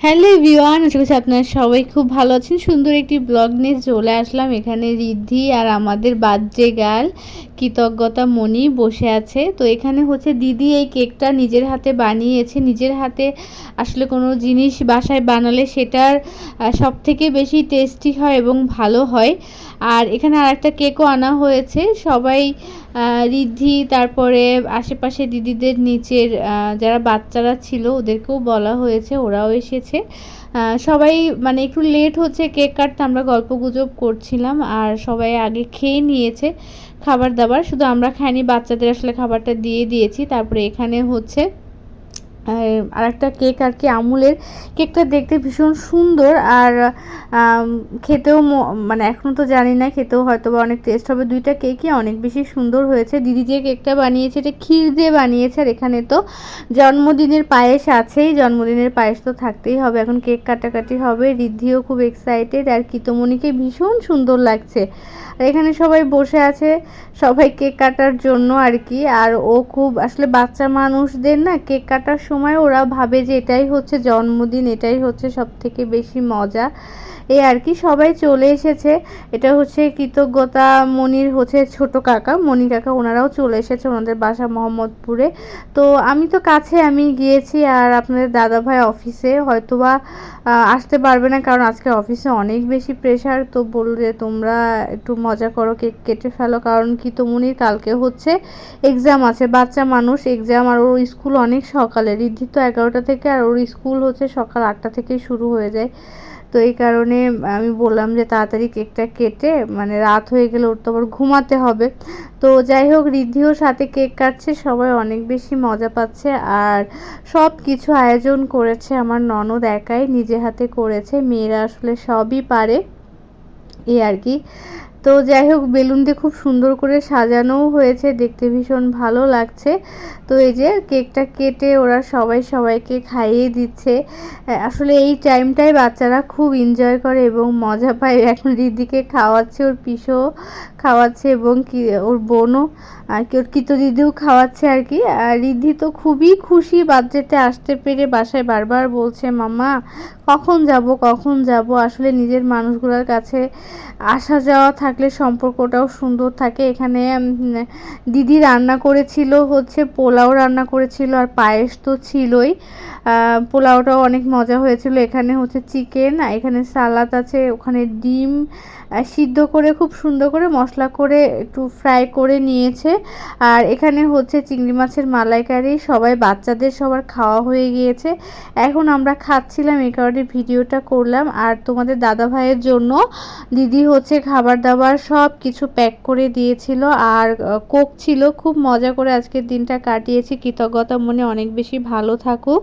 Hello V1 আশা করছি আপনারা সবাই খুব ভালো আছেন। সুন্দর একটি ব্লগ নিয়ে চলে আসলাম। এখানে রিদ্ধি আর আমাদের বাজ্যে গাল কৃতজ্ঞতা মনি বসে আছে। তো এখানে হচ্ছে দিদি এই কেকটা নিজের হাতে বানিয়েছে। নিজের হাতে আসলে কোনো জিনিস বাসায় বানালে সেটার সব থেকে বেশি টেস্টি হয় এবং ভালো হয়। আর এখানে আর একটা কেকও আনা হয়েছে। সবাই রিদ্ধি, তারপরে আশেপাশে দিদিদের নিচের যারা বাচ্চারা ছিল ওদেরকেও বলা হয়েছে, ওরাও এসেছে। সবাই মানে একটু লেট হচ্ছে, কেক কাটতে আমরা গল্প গুজব করছিলাম আর সবাই আগে খেয়ে নিয়েছে খাবার দাবার। শুধু আমরা খাইনি, বাচ্চাদের আসলে খাবারটা দিয়ে দিয়েছি। তারপরে এখানে হচ্ছে আর একটা কেক আর কি, আমুলের কেকটা দেখতে ভীষণ সুন্দর আর খেতেও মানে এখনও তো জানি না, খেতেও হয়তো বা অনেক টেস্ট হবে। দুইটা কেকই অনেক বেশি সুন্দর হয়েছে। দিদি যে কেকটা বানিয়েছে, এটা ক্ষীর দিয়ে বানিয়েছে আর এখানে তো জন্মদিনের পায়েস আছেই। জন্মদিনের পায়েস তো থাকতেই হবে, এখন কেক কাটাকাটি হবে। রিদ্ধিও খুব এক্সাইটেড আর কিতমণিকে ভীষণ সুন্দর লাগছে। আর এখানে সবাই বসে আছে সবাই কেক কাটার জন্য আর কি। আর ও খুব আসলে বাচ্চা মানুষদের না কেক কাটার সময় ওরা ভাবে যে এটাই হচ্ছে জন্মদিন, এটাই হচ্ছে সব থেকে বেশি মজা। এই আর কি, সবাই চলে এসেছে। এটা হচ্ছে কৃতজ্ঞতা মনির হচ্ছে ছোট কাকা। মনি কাকা ওনারাও চলে এসেছে ওনাদের বাসা মোহাম্মদপুরে। তো আমি তো কাছে, আমি গিয়েছি আর আপনাদের দাদা ভাই অফিসে। হয়তোবা আসতে পারবে না কারণ আজকে অফিসে অনেক বেশি প্রেশার তো বললে তোমরা একটু মজা করো, কেক কেটে ফেলো, কারণ কি তো মনির কালকে হচ্ছে এক্সাম আছে। বাচ্চা মানুষ এক্সাম আর ওর স্কুল অনেক সকালে। ঋদ্ধি তো এগারোটা থেকে আর ওর স্কুল হচ্ছে সকাল আটটা থেকেই শুরু হয়ে যায়। তো এই কারণে আমি বললাম যে তাড়াতাড়ি কেকটা কেটে মানে রাত হয়ে গেলে ওর তো আবার ঘুমাতে হবে। তো যাই হোক রিদ্ধিও সাথে কেক কাটছে, সবাই অনেক বেশি মজা পাচ্ছে আর সব কিছু আয়োজন করেছে আমার ননদ একাই, নিজে হাতে করেছে, মেয়েরা আসলে সবই পারে। এই আর কি। তো যাই হোক বেলুন দিয়ে খুব সুন্দর করে সাজানোও হয়েছে, দেখতে ভীষণ ভালো লাগছে। তো এই যে কেকটা কেটে ওরা সবাই সবাইকে খাইয়ে দিচ্ছে। আসলে এই টাইমটাই বাচ্চারা খুব এনজয় করে এবং মজা পায়। এখন রিদিকে খাওয়াচ্ছে, ওর পিসও খাওয়াচ্ছে এবং কি, ওর বোনও আর কি ওর কিতো দিদিও খাওয়াচ্ছে আর কি। আর রিদ্ধি তো খুবই খুশি বাচ্চাতে আসতে পেরে, বাসায় বারবার বলছে মামা কখন যাব কখন যাব? আসলে নিজের মানুষগুলোর কাছে আসা যাওয়া থাকলে সম্পর্কটাও সুন্দর থাকে। এখানে দিদি রান্না করেছিল হচ্ছে পোলাও রান্না করেছিল আর পায়েস তো ছিলই। পোলাওটাও অনেক মজা হয়েছিল। এখানে হচ্ছে চিকেন এখানে সালাদ আছে, ওখানে ডিম সিদ্ধ করে, খুব সুন্দর করে মশলা করে একটু ফ্রাই করে নিয়েছে। আর এখানে হচ্ছে চিংড়ি মাছের মালাইকারি, সবাই বাচ্চাদের সবার খাওয়া হয়ে গিয়েছে। এখন আমরা খাচ্ছিলাম, এই কারণে ভিডিওটা করলাম। আর তোমাদের দাদা ভাইয়ের জন্য দিদি হচ্ছে খাবার দাবার সব কিছু প্যাক করে দিয়েছিল আর কোক ছিল। খুব মজা করে আজকের দিনটা কাটিয়েছি। কৃতজ্ঞতা, মনে অনেক বেশি ভালো থাকুক।